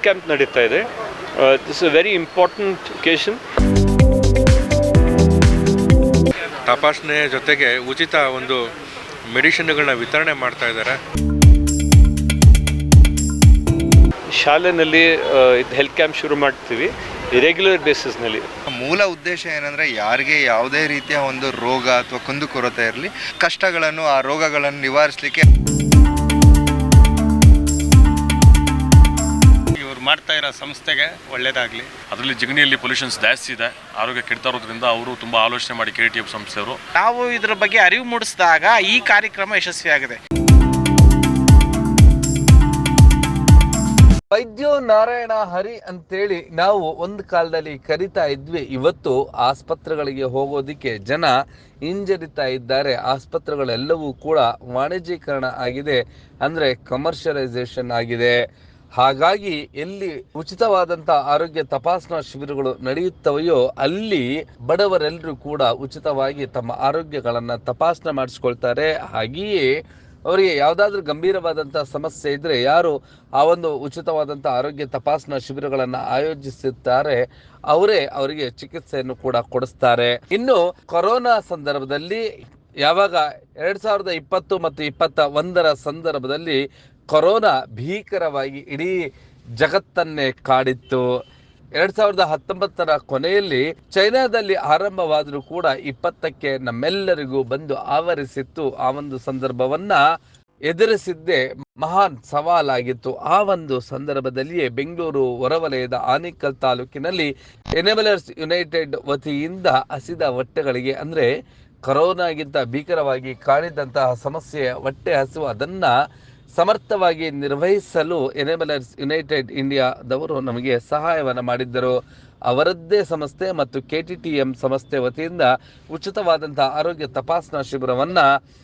Health camp ನಡೀತಾ ಇದೆ. This a very important occasion ತಪಾಸಣೆ ಜೊತೆಗೆ ಉಚಿತ ಒಂದು ಮೆಡಿಷನ್ಗಳನ್ನ ವಿತರಣೆ ಮಾಡ್ತಾ ಇದ್ದಾರೆ. ಶಾಲೆಯಲ್ಲಿ ಇದು ಹೆಲ್ತ್ ಕ್ಯಾಂಪ್ ಶುರು ಮಾಡ್ತೀವಿ ರೆಗ್ಯುಲರ್ ಬೇಸಿಸ್ನಲ್ಲಿ ಮೂಲ ಉದ್ದೇಶ ಏನಂದ್ರೆ ಯಾರಿಗೆ ಯಾವುದೇ ರೀತಿಯ ಒಂದು ರೋಗ ಅಥವಾ ಕುಂದುಕೊರತೆ ಇರಲಿ ಕಷ್ಟಗಳನ್ನು ಆ ರೋಗಗಳನ್ನು ನಿವಾರಿಸಲಿಕ್ಕೆ ಇವ್ರು ಮಾಡ್ತಾ ಇರೋ ಸಂಸ್ಥೆಗೆ ಒಳ್ಳೇದಾಗಲಿ. ಅದರಲ್ಲಿ ಜಿಗಣಿಯಲ್ಲಿ ಪೊಲ್ಯೂಷನ್ಸ್ ಜಾಸ್ತಿ ಇದೆ. ಆರೋಗ್ಯ ಕೆಡ್ತಾ ಇರೋದ್ರಿಂದ ಅವರು ತುಂಬ ಆಲೋಚನೆ ಮಾಡಿ ಕೆ ಟಿ ಎಫ್ ಸಂಸ್ಥೆಯವರು. ನಾವು ಇದರ ಬಗ್ಗೆ ಅರಿವು ಮೂಡಿಸಿದಾಗ ಈ ಕಾರ್ಯಕ್ರಮ ಯಶಸ್ವಿಯಾಗಿದೆ ವೈದ್ಯೋ ನಾರಾಯಣ ಹರಿ ಅಂತೇಳಿ ನಾವು ಒಂದು ಕಾಲದಲ್ಲಿ ಕರಿತಾ ಇದ್ವಿ. ಇವತ್ತು ಆಸ್ಪತ್ರೆಗಳಿಗೆ ಹೋಗೋದಿಕ್ಕೆ ಜನ ಹಿಂಜರಿತಾ ಇದ್ದಾರೆ. ಆಸ್ಪತ್ರೆಗಳೆಲ್ಲವೂ ಕೂಡ ವಾಣಿಜ್ಯೀಕರಣ ಆಗಿದೆ. ಅಂದರೆ ಕಮರ್ಷಿಯಲೈಸೇಷನ್ ಆಗಿದೆ. ಹಾಗಾಗಿ ಎಲ್ಲಿ ಉಚಿತವಾದಂತ ಆರೋಗ್ಯ ತಪಾಸಣಾ ಶಿಬಿರಗಳು ನಡೆಯುತ್ತವೆಯೋ ಅಲ್ಲಿ ಬಡವರೆಲ್ಲರೂ ಕೂಡ ಉಚಿತವಾಗಿ ತಮ್ಮ ಆರೋಗ್ಯಗಳನ್ನ ತಪಾಸಣೆ ಮಾಡಿಸ್ಕೊಳ್ತಾರೆ. ಹಾಗೆಯೇ ಅವರಿಗೆ ಯಾವುದಾದ್ರೂ ಗಂಭೀರವಾದಂಥ ಸಮಸ್ಯೆ ಇದ್ರೆ ಯಾರು ಆ ಒಂದು ಉಚಿತವಾದಂಥ ಆರೋಗ್ಯ ತಪಾಸಣಾ ಶಿಬಿರಗಳನ್ನ ಆಯೋಜಿಸುತ್ತಾರೆ, ಅವರೇ ಅವರಿಗೆ ಚಿಕಿತ್ಸೆಯನ್ನು ಕೂಡ ಕೊಡಿಸ್ತಾರೆ. ಇನ್ನು ಕೊರೋನಾ ಸಂದರ್ಭದಲ್ಲಿ ಯಾವಾಗ ಎರಡ್ ಸಾವಿರದ ಇಪ್ಪತ್ತು ಮತ್ತು ಇಪ್ಪತ್ತ ಒಂದರ ಸಂದರ್ಭದಲ್ಲಿ ಕೊರೋನಾ ಭೀಕರವಾಗಿ ಇಡೀ ಜಗತ್ತನ್ನೇ ಕಾಡಿತ್ತು. ಎರಡ್ ಸಾವಿರದ ಹತ್ತೊಂಬತ್ತರ ಕೊನೆಯಲ್ಲಿ ಚೈನಾದಲ್ಲಿ ಆರಂಭವಾದರೂ ಕೂಡ ಇಪ್ಪತ್ತಕ್ಕೆ ನಮ್ಮೆಲ್ಲರಿಗೂ ಬಂದು ಆವರಿಸಿತ್ತು. ಆ ಒಂದು ಸಂದರ್ಭವನ್ನ ಎದುರಿಸಿದ್ದೇ ಮಹಾನ್ ಸವಾಲಾಗಿತ್ತು. ಆ ಒಂದು ಸಂದರ್ಭದಲ್ಲಿಯೇ ಬೆಂಗಳೂರು ಹೊರವಲಯದ ಆನೇಕಲ್ ತಾಲೂಕಿನಲ್ಲಿ ಎನೆಬಲರ್ಸ್ ಯುನೈಟೆಡ್ ವತಿಯಿಂದ ಹಸಿದ ಹೊಟ್ಟೆಗಳಿಗೆ, ಅಂದ್ರೆ ಕರೋನಾಗಿಂತ ಭೀಕರವಾಗಿ ಕಾಡಿದಂತಹ ಸಮಸ್ಯೆ ಹೊಟ್ಟೆ ಹಸಿವು ಅದನ್ನ ಸಮರ್ಥವಾಗಿ ನಿರ್ವಹಿಸಲು ಎನೇಬಲರ್ಸ್ ಯುನೈಟೆಡ್ ಇಂಡಿಯಾದವರು ನಮಗೆ ಸಹಾಯವನ್ನು ಮಾಡಿದ್ದರು. ಅವರದ್ದೇ ಸಂಸ್ಥೆ ಮತ್ತು ಕೆ ಟಿ ಟಿ ಎಂ ಸಂಸ್ಥೆ ವತಿಯಿಂದ ಉಚಿತವಾದಂತಹ ಆರೋಗ್ಯ ತಪಾಸಣಾ ಶಿಬಿರವನ್ನ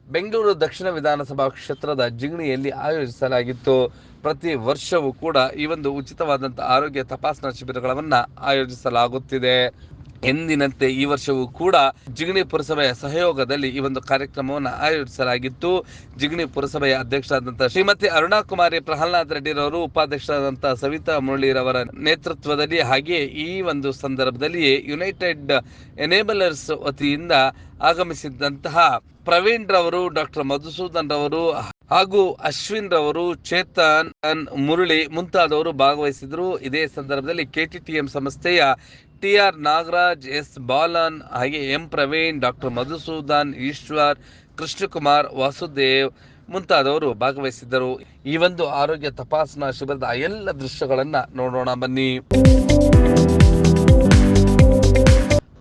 ಬೆಂಗಳೂರು ದಕ್ಷಿಣ ವಿಧಾನಸಭಾ ಕ್ಷೇತ್ರದ ಜಿಗಣಿಯಲ್ಲಿ ಆಯೋಜಿಸಲಾಗಿತ್ತು. ಪ್ರತಿ ವರ್ಷವೂ ಕೂಡ ಈ ಒಂದು ಉಚಿತವಾದಂತಹ ಆರೋಗ್ಯ ತಪಾಸಣಾ ಶಿಬಿರಗಳನ್ನು ಆಯೋಜಿಸಲಾಗುತ್ತಿದೆ. ಎಂದಿನಂತೆ ಈ ವರ್ಷವೂ ಕೂಡ ಜಿಗಣಿ ಪುರಸಭೆಯ ಸಹಯೋಗದಲ್ಲಿ ಈ ಒಂದು ಕಾರ್ಯಕ್ರಮವನ್ನು ಆಯೋಜಿಸಲಾಗಿತ್ತು. ಜಿಗಣಿ ಪುರಸಭೆಯ ಅಧ್ಯಕ್ಷರಾದಂತಹ ಶ್ರೀಮತಿ ಅರುಣಾ ಕುಮಾರಿ ಪ್ರಹ್ಲಾದ್ ರೆಡ್ಡಿರವರು ಉಪಾಧ್ಯಕ್ಷರಾದಂತಹ ಸವಿತಾ ಮುರಳಿರವರ ನೇತೃತ್ವದಲ್ಲಿ ಹಾಗೆ ಈ ಒಂದು ಸಂದರ್ಭದಲ್ಲಿ ಯುನೈಟೆಡ್ ಎನೇಬಲರ್ಸ್ ವತಿಯಿಂದ ಆಗಮಿಸಿದ್ದಂತಹ ಪ್ರವೀಣ್ ರವರು ಡಾಕ್ಟರ್ ಮಧುಸೂದನ್ ರವರು ಹಾಗೂ ಅಶ್ವಿನ್ ರವರು, ಚೇತನ್ ಮುರಳಿ ಮುಂತಾದವರು ಭಾಗವಹಿಸಿದ್ರು ಇದೇ ಸಂದರ್ಭದಲ್ಲಿ ಕೆಟಿಟಿಎಂ ಸಂಸ್ಥೆಯ T R Nagaraj, S. Balan, ಹಾಗೆ ಎಂ. ಪ್ರವೀಣ್, ಡಾಕ್ಟರ್ ಮಧುಸೂದನ್, ಈಶ್ವರ್, ಕೃಷ್ಣಕುಮಾರ್, ವಾಸುದೇವ್ ಮುಂತಾದವರು ಭಾಗವಹಿಸಿದ್ದರು. ಈ ಒಂದು ಆರೋಗ್ಯ ತಪಾಸಣಾ ಶಿಬಿರದ ಎಲ್ಲ ದೃಶ್ಯಗಳನ್ನ ನೋಡೋಣ ಬನ್ನಿ.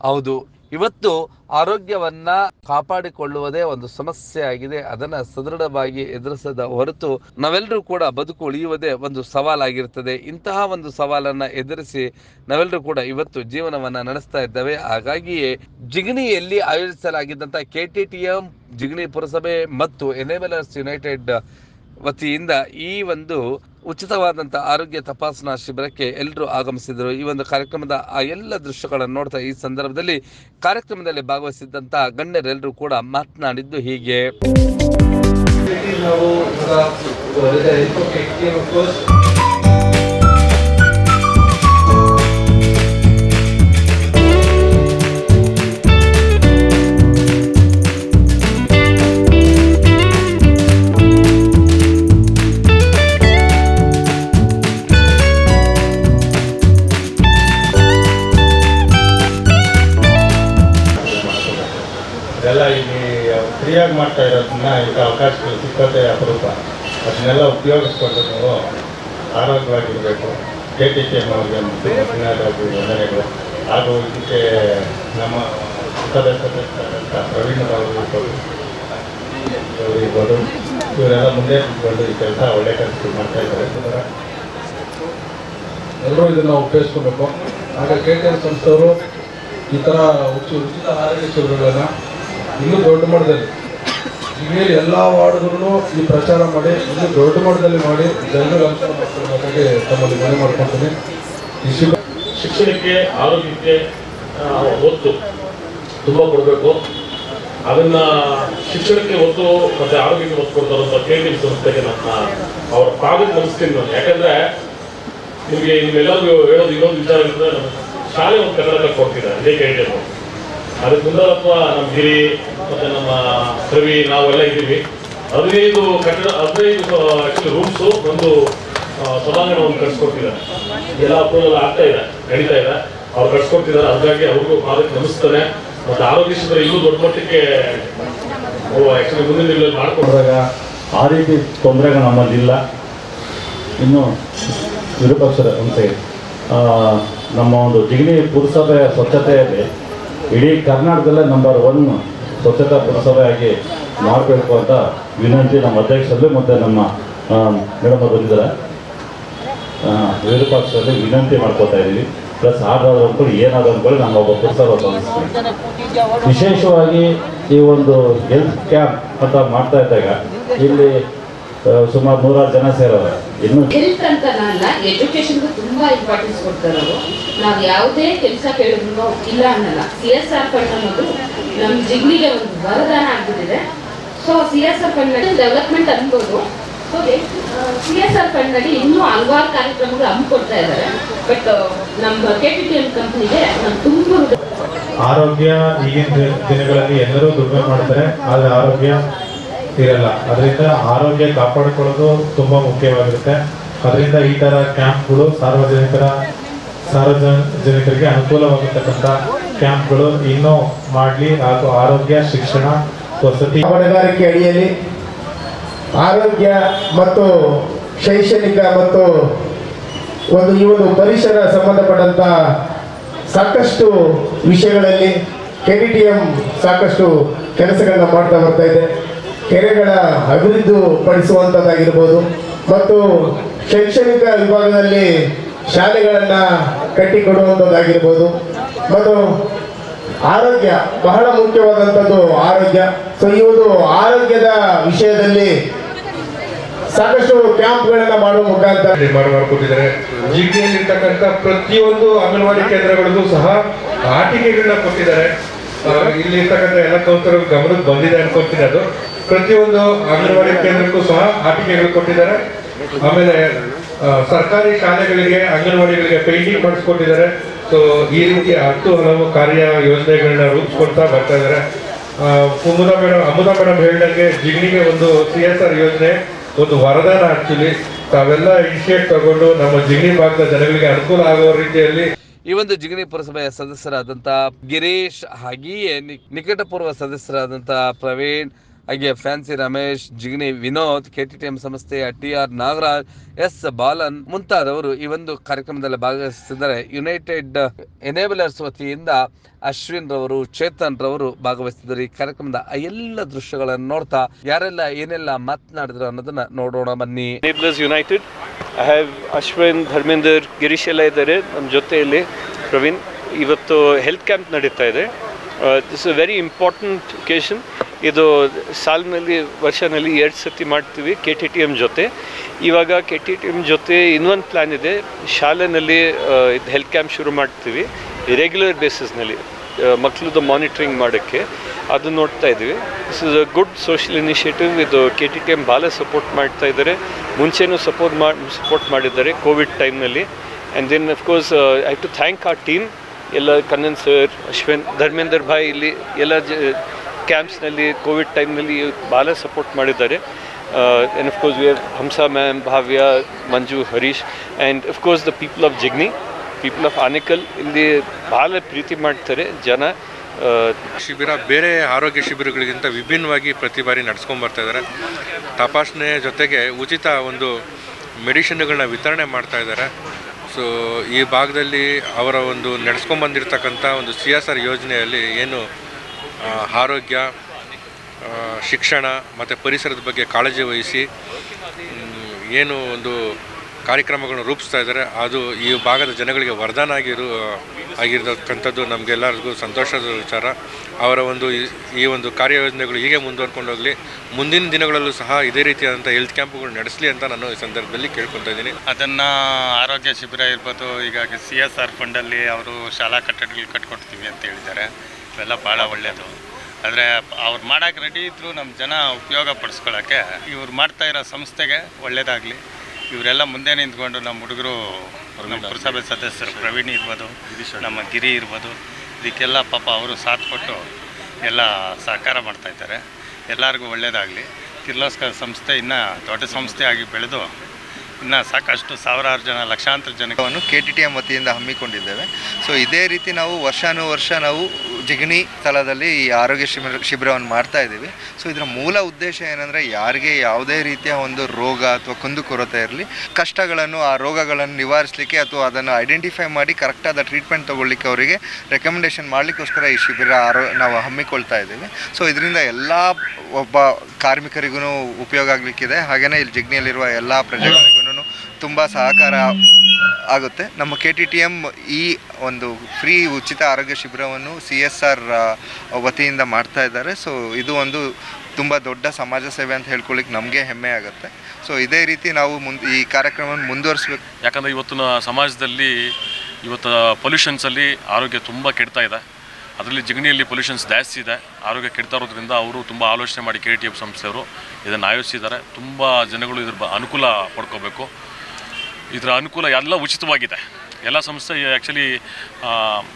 ಹೌದು ಇವತ್ತು ಆರೋಗ್ಯವನ್ನ ಕಾಪಾಡಿಕೊಳ್ಳುವುದೇ ಒಂದು ಸಮಸ್ಯೆ ಆಗಿದೆ. ಅದನ್ನ ಸದೃಢವಾಗಿ ಎದುರಿಸದ ಹೊರತು ನಾವೆಲ್ಲರೂ ಕೂಡ ಬದುಕು ಉಳಿಯುವುದೇ ಒಂದು ಸವಾಲಾಗಿರುತ್ತದೆ ಇಂತಹ ಒಂದು ಸವಾಲನ್ನ ಎದುರಿಸಿ ನಾವೆಲ್ಲರೂ ಕೂಡ ಇವತ್ತು ಜೀವನವನ್ನ ನಡೆಸ್ತಾ ಇದ್ದೇವೆ. ಹಾಗಾಗಿಯೇ ಜಿಗಣಿಯಲ್ಲಿ ಆಯೋಜಿಸಲಾಗಿದ್ದಂತಹ K T T M Jigani ಪುರಸಭೆ ಮತ್ತು ಎನೇಬಲರ್ಸ್ ಯುನೈಟೆಡ್ ವತಿಯಿಂದ ಈ ಒಂದು ಉಚಿತವಾದಂಥ ಆರೋಗ್ಯ ತಪಾಸಣಾ ಶಿಬಿರಕ್ಕೆ ಎಲ್ಲರೂ ಆಗಮಿಸಿದರು. ಈ ಒಂದು ಕಾರ್ಯಕ್ರಮದ ಆ ಎಲ್ಲ ದೃಶ್ಯಗಳನ್ನು ನೋಡ್ತಾ ಈ ಸಂದರ್ಭದಲ್ಲಿ ಕಾರ್ಯಕ್ರಮದಲ್ಲಿ ಭಾಗವಹಿಸಿದ್ದಂಥ ಗಣ್ಯರೆಲ್ಲರೂ ಕೂಡ ಮಾತನಾಡಿದ್ದು ಹೀಗೆ. ಕೆ ಟಿ ಕೆ ಎಂ ಅವರಿಗೆ ಮತ್ತು ವಂದನೆಗಳು ಹಾಗೂ ಇದಕ್ಕೆ ನಮ್ಮ ಸದಸ್ಯರಾದಂಥ ಪ್ರವೀಣ್ ಅವರು ಇರ್ಬೋದು ಇವರು ಇರ್ಬೋದು ಇವರೆಲ್ಲ ಮುಂದೆ ಬಂದು ಈ ಕೆಲಸ ಒಳ್ಳೆ ಕೆಲಸ ಮಾಡ್ತಾ ಇದ್ದಾರೆ. ಎಲ್ಲರೂ ಇದನ್ನು ಉಪಯೋಗಿಸ್ಕೋಬೇಕು ಆಗ ಕೆ ಟಿ ಎಂ ಸಂಸ್ಥೆಯವರು ಈ ಥರ ಉಚಿತ ಆರೋಗ್ಯ ಶಿಬಿರಗಳನ್ನು ಇನ್ನೂ ದೊಡ್ಡ ಮಟ್ಟದಲ್ಲಿ ಇಲ್ಲಿ ಎಲ್ಲ ವಾರ್ಡ್ಗಳನ್ನು ಈ ಪ್ರಚಾರ ಮಾಡಿ, ಇನ್ನೂ ದೊಡ್ಡ ಮಟ್ಟದಲ್ಲಿ ಮಾಡಿ ಜನರು ಅನುಕೂಲ ತಮ್ಮಲ್ಲಿ ಮನೆ ಮಾಡ್ಕೊತೀನಿ ಶಿಕ್ಷಣಕ್ಕೆ, ಆರೋಗ್ಯಕ್ಕೆ ಒತ್ತು ತುಂಬ ಕೊಡಬೇಕು. ಅದನ್ನು ಶಿಕ್ಷಣಕ್ಕೆ ಒತ್ತು ಮತ್ತು ಆರೋಗ್ಯಕ್ಕೆ ಒತ್ತು ಕೊಡ್ತಾರಂತ ಕೆ ಸಂಸ್ಥೆಗೆ ನನ್ನ ಅವ್ರ ಪಾದಕ್ಕೆ ನಮಿಸ್ತೀನಿ ನಾನು ಯಾಕಂದರೆ ನಿಮಗೆ ನಿಮ್ಮೆಲ್ಲರಿಗೂ ಹೇಳೋದು ಇನ್ನೊಂದು ವಿಚಾರ ನಮ್ಮ ಶಾಲೆ ಒಂದು ಕನ್ನಡಕ್ಕೆ ಕಟ್ಕೊಡ್ತಿದ್ದಾರೆ ಇದೇ ಕೇಳಿದ್ದೆ ಅದಕ್ಕೆ ಮುಂದಾರಪ್ಪ, ನಮ್ಮ ಗಿರಿ ಮತ್ತೆ ನಮ್ಮ ಕವಿ ನಾವೆಲ್ಲ ಇದ್ದೀವಿ. ಹದಿನೈದು ಕಟ್ಟಡ, ಹದಿನೈದು ಆಕ್ಚುಲಿ ರೂಮ್ಸು ಒಂದು ಸಭಾಂಗಣವನ್ನು ಕಟ್ಸ್ಕೊಡ್ತಿದ್ದಾರೆ ಎಲ್ಲ ಅಪ್ರೂವಲ್ ಆಗ್ತಾ ಇದೆ, ನಡೀತಾ ಇದೆ. ಅವ್ರು ಕಟ್ಸ್ಕೊಡ್ತಿದ್ದಾರೆ ಹಾಗಾಗಿ ಅವ್ರಿಗೂ ಅದಕ್ಕೆ ನಮಿಸ್ತಾನೆ. ಮತ್ತೆ ಆರೋಗ್ಯ ಶಿಬಿರ ಇನ್ನೂ ದೊಡ್ಡ ಮಟ್ಟಕ್ಕೆ ಆಕ್ಚುಲಿ ಮುಂದಿನ ದಿನಗಳಲ್ಲಿ ಮಾಡ್ಕೊಂಡಾಗ ಆ ರೀತಿ ತೊಂದರೆಗಳು ನಮ್ಮಲ್ಲಿಲ್ಲ ಇನ್ನು ವಿರೂಪಾಕ್ಷರ ಸೈಡ್ ನಮ್ಮ ಒಂದು ಜಿಗಣಿ ಪುರಸಭೆ ಸ್ವಚ್ಛತೆಯಲ್ಲಿ ಇಡೀ ಕರ್ನಾಟಕದಲ್ಲೇ ನಂಬರ್ ಒನ್ ಸ್ವಚ್ಛತಾ ಪುರಸಭೆಯಾಗಿ ಮಾಡಬೇಕು ಅಂತ ವಿನಂತಿ ನಮ್ಮ ಅಧ್ಯಕ್ಷರಲ್ಲಿ ಮತ್ತು ನಮ್ಮ ಮೇಡಮ್ ಅವರು ಬಂದಿದ್ದಾರೆ. ವಿನಂತಿ ಮಾಡ್ಕೋತಾ ಇದ್ದೀವಿ. ಪ್ಲಸ್ ಆಡಾದ್ರು ಅಂದ್ಕೊಂಡು ಏನಾದ್ರು ಅಂದ್ಕೊಳ್ಳಿ ನಮ್ಮ ಒಬ್ಬ ವಿಶೇಷವಾಗಿ ಈ ಒಂದು ಹೆಲ್ತ್ ಕ್ಯಾಂಪ್ ಅಂತ ಮಾಡ್ತಾ ಇದ್ದಾಗ ಇಲ್ಲಿ ಸುಮಾರು ನೂರಾರು ಜನ ಸೇರೋರು. ಇನ್ನು ಹೆಲ್ತ್ ಅಂತ ಅಲ್ಲ ಎಜುಕೇಶನ್ಗೂ ತುಂಬಾ ಇಂಪಾರ್ಟೆನ್ಸ್ ಕೊಡ್ತಾರೆ ಅವರು. ನಾವು ಯಾವುದೇ ಕೆಲಸ ಕೇಳಿದ್ರು ಇಲ್ಲ ಅನ್ನಲ್ಲ. ಸಿ ಎಸ್ ಆರ್ ಫಂಡ್ ಅನ್ನೋದು ನಮ್ಮ ಜಿಗ್ನಿಗೆ ಒಂದು ವರದಾನ ಆಗ್ಬಿಟ್ಟಿದೆ. ಸೊ ಸಿ ಎಸ್ ಆರ್ ಫಂಡ್ನಲ್ಲಿ ಡೆವಲಪ್ಮೆಂಟ್ ಅನ್ಬೋದು. ಸೊ ಸಿ ಎಸ್ ಆರ್ ಫಂಡ್ನಲ್ಲಿ ಇನ್ನೂ ಹಲವಾರು ಕಾರ್ಯಕ್ರಮಗಳು ಹಮ್ಮಿಕೊಡ್ತಾ ಇದ್ದಾರೆ. ಬಟ್ ನಮ್ಮ ಕೆ ಪಿ ಟಿ ಎಂ ಕಂಪ್ನಿಗೆ ನಾನು ತುಂಬ ಆರೋಗ್ಯ ಈಗಿನ ದಿನಗಳಲ್ಲಿ ಎಲ್ಲರೂ ದುರ್ಬಲ ಮಾಡ್ತಾರೆ. ಆದರೆ ಆರೋಗ್ಯ ಇರಲ್ಲ. ಅದರಿಂದ ಆರೋಗ್ಯ ಕಾಪಾಡಿಕೊಳ್ಳೋದು ತುಂಬ ಮುಖ್ಯವಾಗಿರುತ್ತೆ. ಅದರಿಂದ ಈ ಥರ ಕ್ಯಾಂಪ್ಗಳು ಸಾರ್ವಜನಿಕರ, ಸಾರ್ವಜನಿಕರಿಗೆ ಅನುಕೂಲವಾಗತಕ್ಕಂಥ ಕ್ಯಾಂಪ್ಗಳು ಇನ್ನೂ ಮಾಡಲಿ ಹಾಗೂ ಆರೋಗ್ಯ, ಶಿಕ್ಷಣ, ವಸತಿ ಹೊಣೆಗಾರಿಕೆ ಅಡಿಯಲ್ಲಿ ಆರೋಗ್ಯ ಮತ್ತು ಶೈಕ್ಷಣಿಕ ಮತ್ತು ಒಂದು ಈ ಒಂದು ಪರಿಸರ ಸಂಬಂಧಪಟ್ಟಂತ ಸಾಕಷ್ಟು ವಿಷಯಗಳಲ್ಲಿ ಕೆ ಡಿ ಟಿ ಎಂ ಸಾಕಷ್ಟು ಕೆಲಸಗಳನ್ನ ಮಾಡ್ತಾ ಬರ್ತಾ ಇದೆ. ಕೆರೆಗಳ ಅಭಿವೃದ್ಧಿ ಪಡಿಸುವಂಥದ್ದಾಗಿರ್ಬೋದು ಮತ್ತು ಶೈಕ್ಷಣಿಕ ವಿಭಾಗದಲ್ಲಿ ಶಾಲೆಗಳನ್ನು ಕಟ್ಟಿಕೊಡುವಂಥದ್ದಾಗಿರ್ಬೋದು ಮತ್ತು ಆರೋಗ್ಯ, ಬಹಳ ಮುಖ್ಯವಾದಂಥದ್ದು ಆರೋಗ್ಯ. ಸೊ ಒಂದು ಆರೋಗ್ಯದ ವಿಷಯದಲ್ಲಿ ಸಾಕಷ್ಟು ಕ್ಯಾಂಪ್ಗಳನ್ನು ಮಾಡುವ ಮುಖಾಂತರ ಮಾಡಿಕೊಟ್ಟಿದ್ದಾರೆ ಜಿಗ್ನಿಯಲ್ಲಿರ್ತಕ್ಕಂಥ ಪ್ರತಿಯೊಂದು ಅಂಗನವಾಡಿ ಕೇಂದ್ರಗಳಿಗೂ ಸಹ ಆಟಿಕೆಗಳನ್ನ ಕೊಟ್ಟಿದ್ದಾರೆ. ಇಲ್ಲಿ ಇರ್ತಕ್ಕಂಥ ಎಲ್ಲ ಕೌಂತರು ಗಮನಕ್ಕೆ ಬಂದಿದೆ ಅನ್ಕೊಂತೀನಿ ಅದು. ಪ್ರತಿಯೊಂದು ಅಂಗನವಾಡಿ ಕೇಂದ್ರಕ್ಕೂ ಸಹ ಆಟಿಕೆಗಳು ಕೊಟ್ಟಿದ್ದಾರೆ. ಆಮೇಲೆ ಸರ್ಕಾರಿ ಶಾಲೆಗಳಿಗೆ, ಅಂಗನವಾಡಿಗಳಿಗೆ ಪೇಂಟಿಂಗ್ ಮಾಡಿಸ್ಕೊಟ್ಟಿದ್ದಾರೆ. ಸೊ ಈ ರೀತಿ ಹತ್ತು ಹಲವು ಕಾರ್ಯ ಯೋಜನೆಗಳನ್ನ ರೂಪಿಸ್ಕೊಳ್ತಾ ಬರ್ತಾ ಇದ್ದಾರೆ. ಅಮುದಾ ಮೇಡಮ್ ಅಮುದಾ ಮೇಡಮ್ ಹೇಳಿದಂಗೆ ಜಿಗ್ನಿಗೆ ಒಂದು ಸಿ ಎಸ್ ಆರ್ ಯೋಜನೆ, ಒಂದು ವರದಾನ ಆಕ್ಚುಲಿ. ತಾವೆಲ್ಲ ಇನಿಷಿಯೇಟ್ ತಗೊಂಡು ನಮ್ಮ ಜಿಗ್ನಿ ಭಾಗದ ಜನಗಳಿಗೆ ಅನುಕೂಲ ಆಗುವ ರೀತಿಯಲ್ಲಿ. ಈ ಒಂದು ಜಿಗಣಿ ಪುರಸಭೆಯ ಸದಸ್ಯರಾದಂತಹ ಗಿರೀಶ್ ಹಾಗೆಯೇ ನಿಕಟಪೂರ್ವ ಸದಸ್ಯರಾದಂತಹ ಪ್ರವೀಣ್ ಹಾಗೆ ಫ್ಯಾನ್ಸಿ ರಮೇಶ್, ಜಿಗ್ನಿ, ವಿನೋದ್, ಕೆಟಿಟಿಎಂ ಸಂಸ್ಥೆಯ T R Nagaraj, S. Balan ಮುಂತಾದವರು ಈ ಒಂದು ಕಾರ್ಯಕ್ರಮದಲ್ಲಿ ಭಾಗವಹಿಸಿದ್ದಾರೆ ಯುನೈಟೆಡ್ ಎನೇಬಲರ್ಸ್ ವತಿಯಿಂದ ಅಶ್ವಿನ್ ರವರು, ಚೇತನ್ ರವರು ಭಾಗವಹಿಸಿದ್ದಾರೆ ಈ ಕಾರ್ಯಕ್ರಮದ ಎಲ್ಲ ದೃಶ್ಯಗಳನ್ನು ನೋಡ್ತಾ ಯಾರೆಲ್ಲ ಏನೆಲ್ಲ ಮಾತನಾಡಿದ್ರು ಅನ್ನೋದನ್ನ ನೋಡೋಣ ಬನ್ನಿ. United I have Ashwin Dharmender Girish ಎಲ್ಲ ಇದ್ದಾರೆ. ನಮ್ಮ ಜೊತೆಯಲ್ಲಿ ಪ್ರವೀಣ್. ಇವತ್ತು ಹೆಲ್ತ್ ಕ್ಯಾಂಪ್ ನಡೀತಾ ಇದೆ. This a very important occasion ಇದು ಸಾಲಿನಲ್ಲಿ ವರ್ಷನಲ್ಲಿ ಎರಡು ಸರ್ತಿ ಮಾಡ್ತೀವಿ ಕೆ ಟಿ ಟಿ ಎಂ ಜೊತೆ. ಇವಾಗ ಕೆ ಟಿ ಟಿ ಎಂ ಜೊತೆ ಇನ್ನೊಂದು ಪ್ಲ್ಯಾನ್ ಇದೆ. ಶಾಲೆನಲ್ಲಿ ಇದು ಹೆಲ್ತ್ ಕ್ಯಾಂಪ್ ಶುರು ಮಾಡ್ತೀವಿ. ರೆಗ್ಯುಲರ್ ಬೇಸಿಸ್ನಲ್ಲಿ ಮಕ್ಕಳದ್ದು ಮಾನಿಟ್ರಿಂಗ್ ಮಾಡೋಕ್ಕೆ. ಅದು ನೋಡ್ತಾ ಇದ್ದೀವಿ. This is a good social initiative ಇದು ಕೆ ಟಿ ಟಿ ಎಂ ಭಾಳ ಸಪೋರ್ಟ್ ಮಾಡ್ತಾ ಇದ್ದಾರೆ. ಮುಂಚೆನೂ ಸಪೋರ್ಟ್ ಮಾಡಿ ಸಪೋರ್ಟ್ ಮಾಡಿದ್ದಾರೆ ಕೋವಿಡ್ ಟೈಮ್ನಲ್ಲಿ and then of course I to thank ಆ ಟೀಮ್ ಎಲ್ಲ ಕನ್ನನ್ ಸರ್ ಅಶ್ವಿನ್, ಧರ್ಮೇಂದರ್ ಭಾಯ್ ಇಲ್ಲಿ, ಎಲ್ಲ ಜ ಕ್ಯಾಂಪ್ಸ್ನಲ್ಲಿ ಕೋವಿಡ್ ಟೈಮ್ನಲ್ಲಿ ಭಾಳ ಸಪೋರ್ಟ್ ಮಾಡಿದ್ದಾರೆ. And of course we have Hamsa ma'am Bhavya Manju Harish and of course the people of Jigni people of Anekal ಇಲ್ಲಿ ಭಾಳ ಪ್ರೀತಿ ಮಾಡ್ತಾರೆ ಜನ. ಶಿಬಿರ, ಬೇರೆ ಆರೋಗ್ಯ ಶಿಬಿರಗಳಿಗಿಂತ ವಿಭಿನ್ನವಾಗಿ ಪ್ರತಿ ಬಾರಿ ನಡ್ಸ್ಕೊಂಡ್ ಬರ್ತಾ ಇದ್ದಾರೆ ತಪಾಸಣೆ ಜೊತೆಗೆ ಉಚಿತ ಒಂದು ಮೆಡಿಷನ್ಗಳನ್ನ ವಿತರಣೆ ಮಾಡ್ತಾ ಇದ್ದಾರೆ ಸೊ ಈ ಭಾಗದಲ್ಲಿ ಅವರ ಒಂದು ನಡೆಸ್ಕೊಂಬಂದಿರ್ತಕ್ಕಂಥ ಒಂದು ಸಿ ಆರ್ ಯೋಜನೆಯಲ್ಲಿ ಏನು ಆರೋಗ್ಯ ಶಿಕ್ಷಣ ಮತ್ತು ಪರಿಸರದ ಬಗ್ಗೆ ಕಾಳಜಿ ವಹಿಸಿ ಏನು ಒಂದು ಕಾರ್ಯಕ್ರಮಗಳನ್ನು ರೂಪಿಸ್ತಾ ಇದ್ದಾರೆ, ಅದು ಈ ಭಾಗದ ಜನಗಳಿಗೆ ವರದಾನ ಆಗಿರು, ಆಗಿರತಕ್ಕಂಥದ್ದು ನಮಗೆಲ್ಲರಿಗೂ ಸಂತೋಷದ ವಿಚಾರ. ಅವರ ಒಂದು ಈ- ಒಂದು ಕಾರ್ಯಯೋಜನೆಗಳು ಹೀಗೆ ಮುಂದುವರ್ಕೊಂಡು ಹೋಗಲಿ, ಮುಂದಿನ ದಿನಗಳಲ್ಲೂ ಸಹ ಇದೇ ರೀತಿಯಾದಂಥ ಹೆಲ್ತ್ ಕ್ಯಾಂಪ್ಗಳು ನಡೆಸಲಿ ಅಂತ ನಾನು ಈ ಸಂದರ್ಭದಲ್ಲಿ ಕೇಳ್ಕೊತಾ ಇದ್ದೀನಿ. ಅದನ್ನು ಆರೋಗ್ಯ ಶಿಬಿರ ಇರ್ಬೋದು ಈಗ ಸಿ ಎಸ್ ಆರ್ ಫಂಡಲ್ಲಿ ಅವರು ಶಾಲಾ ಕಟ್ಟಡಗಳು ಕಟ್ಕೊಡ್ತೀವಿ ಅಂತ ಹೇಳಿದ್ದಾರೆ. ಇವೆಲ್ಲ ಭಾಳ ಒಳ್ಳೆಯದು ಆದರೆ ಅವ್ರು ಮಾಡೋಕ್ಕೆ ರೆಡಿ ಇದ್ದರೂ ನಮ್ಮ ಜನ ಉಪಯೋಗ ಪಡಿಸ್ಕೊಳ್ಳೋಕ್ಕೆ ಇವ್ರು ಮಾಡ್ತಾ ಇರೋ ಸಂಸ್ಥೆಗೆ ಒಳ್ಳೆಯದಾಗಲಿ ಇವರೆಲ್ಲ ಮುಂದೆ ನಿಂತ್ಕೊಂಡು ನಮ್ಮ ಹುಡುಗರು ನಮ್ಮ ಪುರಸಭೆ ಸದಸ್ಯರು ಪ್ರವೀಣ್ ಇರ್ಬೋದು ನಮ್ಮ ಗಿರಿ ಇರ್ಬೋದು ಇದಕ್ಕೆಲ್ಲ ಪಾಪ ಅವರು ಸಾಥ್ ಕೊಟ್ಟು ಎಲ್ಲ ಸಹಕಾರ ಮಾಡ್ತಾ ಇದ್ದಾರೆ. ಎಲ್ಲರಿಗೂ ಒಳ್ಳೆಯದಾಗಲಿ ಕಿರ್ಲೋಸ್ಕರ್ ಸಂಸ್ಥೆ ಇನ್ನೂ ದೊಡ್ಡ ಸಂಸ್ಥೆ ಆಗಿ ಬೆಳೆದು ಇನ್ನು ಸಾಕಷ್ಟು ಸಾವಿರಾರು ಜನ ಲಕ್ಷಾಂತರ ಜನವನ್ನು ವನ್ನು ಕೆ ಟಿ ಟಿ ಎಂ ವತಿಯಿಂದ ಹಮ್ಮಿಕೊಂಡಿದ್ದೇವೆ. ಸೊ ಇದೇ ರೀತಿ ನಾವು ವರ್ಷಾನುವರ್ಷ ನಾವು ಜಿಗಣಿ ಸ್ಥಳದಲ್ಲಿ ಈ ಆರೋಗ್ಯ ಶಿಬಿರ, ಶಿಬಿರವನ್ನು ಮಾಡ್ತಾ ಇದ್ದೀವಿ. ಸೊ ಇದರ ಮೂಲ ಉದ್ದೇಶ ಏನಂದರೆ ಯಾರಿಗೆ ಯಾವುದೇ ರೀತಿಯ ಒಂದು ರೋಗ ಅಥವಾ ಕುಂದುಕೊರತೆ ಇರಲಿ, ಕಷ್ಟಗಳನ್ನು, ಆ ರೋಗಗಳನ್ನು ನಿವಾರಿಸಲಿಕ್ಕೆ ಅಥವಾ ಅದನ್ನು ಐಡೆಂಟಿಫೈ ಮಾಡಿ ಕರೆಕ್ಟಾದ ಟ್ರೀಟ್ಮೆಂಟ್ ತೊಗೊಳ್ಲಿಕ್ಕೆ ಅವರಿಗೆ ರೆಕಮೆಂಡೇಷನ್ ಮಾಡಲಿಕ್ಕೋಸ್ಕರ ಈ ಶಿಬಿರ ಆರೋ, ನಾವು ಹಮ್ಮಿಕೊಳ್ತಾ ಇದ್ದೀವಿ. ಸೊ ಇದರಿಂದ ಎಲ್ಲ ಒಬ್ಬ ಕಾರ್ಮಿಕರಿಗೂ ಉಪಯೋಗ ಆಗಲಿಕ್ಕಿದೆ. ಹಾಗೆಯೇ ಇಲ್ಲಿ ಜಿಗ್ನಿಯಲ್ಲಿರುವ ಎಲ್ಲ ಪ್ರಜೆಗಳಿಗೂ ತುಂಬ ಸಹಕಾರ ಆಗುತ್ತೆ. ನಮ್ಮ ಕೆ ಟಿ ಟಿ ಎಂ ಈ ಒಂದು ಫ್ರೀ ಉಚಿತ ಆರೋಗ್ಯ ಶಿಬಿರವನ್ನು ಸಿ ಎಸ್ ಆರ್ ವತಿಯಿಂದ ಮಾಡ್ತಾ ಇದ್ದಾರೆ. ಸೊ ಇದು ಒಂದು ತುಂಬ ದೊಡ್ಡ ಸಮಾಜ ಸೇವೆ ಅಂತ ಹೇಳ್ಕೊಳ್ಳಿಕ್ಕೆ ನಮಗೆ ಹೆಮ್ಮೆ ಆಗುತ್ತೆ. ಸೊ ಇದೇ ರೀತಿ ನಾವು ಮುಂದೆ, ಈ ಕಾರ್ಯಕ್ರಮವನ್ನು ಮುಂದುವರಿಸ್ಬೇಕು. ಯಾಕಂದರೆ ಇವತ್ತಿನ ಸಮಾಜದಲ್ಲಿ ಇವತ್ತು ಪೊಲ್ಯೂಷನ್ಸಲ್ಲಿ ಆರೋಗ್ಯ ತುಂಬ ಕೆಡ್ತಾ ಇದೆ. ಅದರಲ್ಲಿ ಜಿಗಣಿಯಲ್ಲಿ ಪೊಲ್ಯೂಷನ್ಸ್ ಜಾಸ್ತಿ ಇದೆ. ಆರೋಗ್ಯ ಕೆಡ್ತಾ ಇರೋದ್ರಿಂದ ಅವರು ತುಂಬ ಆಲೋಚನೆ ಮಾಡಿ ಕೆ ಟಿ ಎಫ್ ಸಂಸ್ಥೆಯವರು ಇದನ್ನು ಆಯೋಜಿಸಿದ್ದಾರೆ. ತುಂಬ ಜನಗಳು ಇದ್ರ ಅನುಕೂಲ ಪಡ್ಕೋಬೇಕು. ಇದರ ಅನುಕೂಲ ಎಲ್ಲ ಉಚಿತವಾಗಿದೆ. ಎಲ್ಲ ಸಂಸ್ಥೆ ಆ್ಯಕ್ಚುಲಿ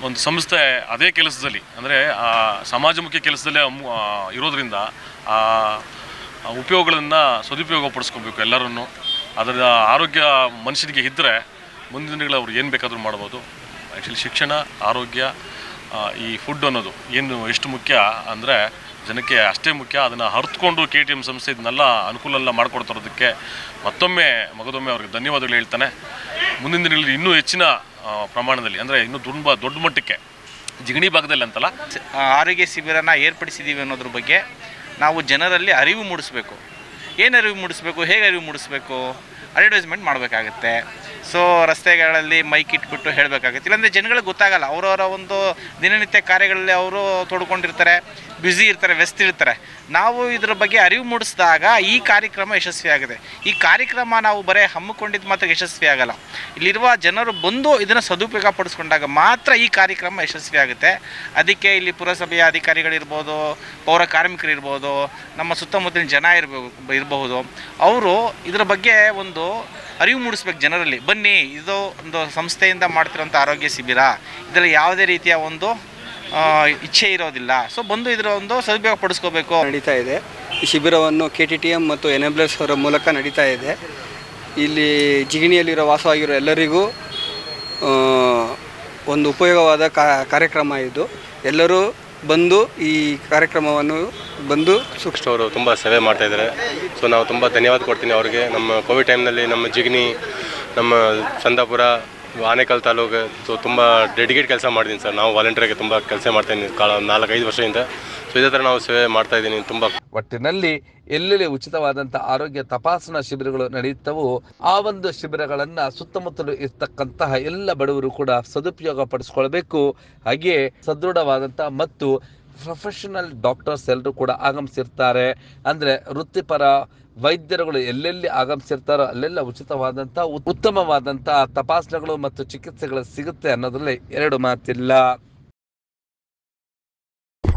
ಒಂದು ಸಂಸ್ಥೆ ಅದೇ ಕೆಲಸದಲ್ಲಿ, ಅಂದರೆ ಸಮಾಜಮುಖಿ ಕೆಲಸದಲ್ಲೇ ಇರೋದ್ರಿಂದ, ಆ ಉಪಯೋಗಗಳನ್ನು ಸದುಪಯೋಗ ಪಡಿಸ್ಕೋಬೇಕು ಎಲ್ಲರನ್ನು. ಅದರ ಆರೋಗ್ಯ ಮನುಷ್ಯನಿಗೆ ಇದ್ದರೆ ಮುಂದಿನ ದಿನಗಳು ಅವ್ರು ಏನು ಬೇಕಾದರೂ ಮಾಡ್ಬೋದು. ಆ್ಯಕ್ಚುಲಿ ಶಿಕ್ಷಣ, ಆರೋಗ್ಯ ಈ ಫುಡ್ ಅನ್ನೋದು ಏನು ಎಷ್ಟು ಮುಖ್ಯ ಅಂದರೆ ಜನಕ್ಕೆ ಅಷ್ಟೇ ಮುಖ್ಯ ಅದನ್ನು ಹರಿದುಕೊಂಡು ಕೆ ಟಿ ಎಂ ಸಂಸ್ಥೆ ಇದನ್ನೆಲ್ಲ ಅನುಕೂಲ ಎಲ್ಲ ಮಾಡಿಕೊಡ್ತಿರೋದಕ್ಕೆ ಮತ್ತೊಮ್ಮೆ ಮಗದೊಮ್ಮೆ ಅವ್ರಿಗೆ ಧನ್ಯವಾದಗಳು ಹೇಳ್ತಾನೆ. ಮುಂದಿನ ದಿನಗಳಲ್ಲಿ ಇನ್ನೂ ಹೆಚ್ಚಿನ ಪ್ರಮಾಣದಲ್ಲಿ ಅಂದರೆ ಇನ್ನೂ ತುಂಬ ದೊಡ್ಡ ಮಟ್ಟಕ್ಕೆ, ಜಿಗಣಿ ಭಾಗದಲ್ಲಿ ಅಂತಲ್ಲ. ಆರೋಗ್ಯ ಶಿಬಿರನ ಏರ್ಪಡಿಸಿದ್ದೀವಿ ಅನ್ನೋದ್ರ ಬಗ್ಗೆ ನಾವು ಜನರಲ್ಲಿ ಅರಿವು ಮೂಡಿಸ್ಬೇಕು. ಏನು ಅರಿವು ಮೂಡಿಸ್ಬೇಕು? ಹೇಗೆ ಅರಿವು ಮೂಡಿಸ್ಬೇಕು? ಅಡ್ವರ್ಟೈಸ್ಮೆಂಟ್ ಮಾಡಬೇಕಾಗುತ್ತೆ. ಸೊ ರಸ್ತೆಗಳಲ್ಲಿ ಮೈಕ್ ಇಟ್ಬಿಟ್ಟು ಹೇಳಬೇಕಾಗುತ್ತೆ. ಇಲ್ಲಾಂದರೆ ಜನಗಳಿಗೆ ಗೊತ್ತಾಗಲ್ಲ. ಅವರವರ ಒಂದು ದಿನನಿತ್ಯ ಕಾರ್ಯಗಳಲ್ಲಿ ಅವರು ತೊಡ್ಕೊಂಡಿರ್ತಾರೆ ಬ್ಯುಸಿ ಇರ್ತಾರೆ, ವ್ಯಸ್ತ ಇರ್ತಾರೆ. ನಾವು ಇದ್ರ ಬಗ್ಗೆ ಅರಿವು ಮೂಡಿಸಿದಾಗ ಈ ಕಾರ್ಯಕ್ರಮ ಯಶಸ್ವಿಯಾಗಿದೆ ಈ ಕಾರ್ಯಕ್ರಮ ನಾವು ಬರೀ ಹಮ್ಮಿಕೊಂಡಿದ್ದು ಮಾತ್ರ ಯಶಸ್ವಿ ಆಗಲ್ಲ. ಇಲ್ಲಿರುವ ಜನರು ಬಂದು ಇದನ್ನು ಸದುಪಯೋಗ ಪಡಿಸ್ಕೊಂಡಾಗ ಮಾತ್ರ ಈ ಕಾರ್ಯಕ್ರಮ ಯಶಸ್ವಿ ಆಗುತ್ತೆ. ಅದಕ್ಕೆ ಇಲ್ಲಿ ಪುರಸಭೆಯ ಅಧಿಕಾರಿಗಳಿರ್ಬೋದು, ಪೌರ ಕಾರ್ಮಿಕರಿರ್ಬೋದು, ನಮ್ಮ ಸುತ್ತಮುತ್ತಲಿನ ಜನ ಇರಬೇಕು ಇರಬಹುದು. ಅವರು ಇದರ ಬಗ್ಗೆ ಒಂದು ಅರಿವು ಮೂಡಿಸ್ಬೇಕು ಜನರಲ್ಲಿ. ಬನ್ನಿ, ಇದು ಒಂದು ಸಂಸ್ಥೆಯಿಂದ ಮಾಡ್ತಿರೋಂಥ ಆರೋಗ್ಯ ಶಿಬಿರ. ಇದರಲ್ಲಿ ಯಾವುದೇ ರೀತಿಯ ಒಂದು ಇಚ್ಛೆ ಇರೋದಿಲ್ಲ. ಸೊ ಬಂದು ಇದರ ಒಂದು ಸದುಪಯೋಗ ಪಡಿಸ್ಕೋಬೇಕು. ನಡೀತಾ ಇದೆ. ಈ ಶಿಬಿರವನ್ನು ಕೆ ಟಿ ಟಿ ಎಂ ಮತ್ತು ಎನ್ ಎಸ್ ಅವರ ಮೂಲಕ ನಡೀತಾ ಇದೆ. ಇಲ್ಲಿ ಜಿಗಿಣಿಯಲ್ಲಿರೋ ವಾಸವಾಗಿರೋ ಎಲ್ಲರಿಗೂ ಒಂದು ಉಪಯೋಗವಾದ ಕಾರ್ಯಕ್ರಮ ಇದು. ಎಲ್ಲರೂ ಬಂದು ಈ ಕಾರ್ಯಕ್ರಮವನ್ನು ಬಂದು ಸೂಕ್ಷ್ಮ ಅವರು ತುಂಬ ಸೇವೆ ಮಾಡ್ತಾ ಇದ್ದಾರೆ. ಸೊ ನಾವು ತುಂಬ ಧನ್ಯವಾದ ಕೊಡ್ತೀನಿ ಅವ್ರಿಗೆ. ನಮ್ಮ ಕೋವಿಡ್ ಟೈಮ್ನಲ್ಲಿ ನಮ್ಮ ಜಿಗಣಿ ನಮ್ಮ ಚಂದಾಪುರ, ಆನೇಕಲ್ ತಾಲೂಕು ಸೊ ತುಂಬ ಡೆಡಿಕೇಟ್ ಕೆಲಸ ಮಾಡಿದ್ದೀನಿ ಸರ್. ನಾವು ವಾಲಂಟಿಯರ್ಗೆ ತುಂಬ ಕೆಲಸ ಮಾಡ್ತೀನಿ ಕಾಲ ನಾಲ್ಕೈದು ವರ್ಷದಿಂದ. ಸೊ ಇದೇ ನಾವು ಸೇವೆ ಮಾಡ್ತಾ ಇದ್ದೀನಿ ತುಂಬ. ಒಟ್ಟಿನಲ್ಲಿ ಎಲ್ಲೆಲ್ಲಿ ಉಚಿತವಾದಂಥ ಆರೋಗ್ಯ ತಪಾಸಣಾ ಶಿಬಿರಗಳು ನಡೆಯುತ್ತವೋ ಆ ಒಂದು ಶಿಬಿರಗಳನ್ನ ಸುತ್ತಮುತ್ತಲು ಇರ್ತಕ್ಕಂತಹ ಎಲ್ಲ ಬಡವರು ಕೂಡ ಸದುಪಯೋಗ ಪಡಿಸ್ಕೊಳ್ಬೇಕು. ಹಾಗೆಯೇ ಸದೃಢವಾದಂಥ ಮತ್ತು ಪ್ರೊಫೆಷನಲ್ ಡಾಕ್ಟರ್ಸ್ ಎಲ್ಲರೂ ಕೂಡ ಆಗಮಿಸಿರ್ತಾರೆ. ಅಂದರೆ ವೃತ್ತಿಪರ ವೈದ್ಯರುಗಳು ಎಲ್ಲೆಲ್ಲಿ ಆಗಮಿಸಿರ್ತಾರೋ ಅಲ್ಲೆಲ್ಲ ಉಚಿತವಾದಂಥ ಉತ್- ಉತ್ತಮವಾದಂಥ ತಪಾಸಣೆಗಳು ಮತ್ತು ಚಿಕಿತ್ಸೆಗಳು ಸಿಗುತ್ತೆ ಅನ್ನೋದ್ರಲ್ಲಿ ಎರಡು ಮಾತಿಲ್ಲ.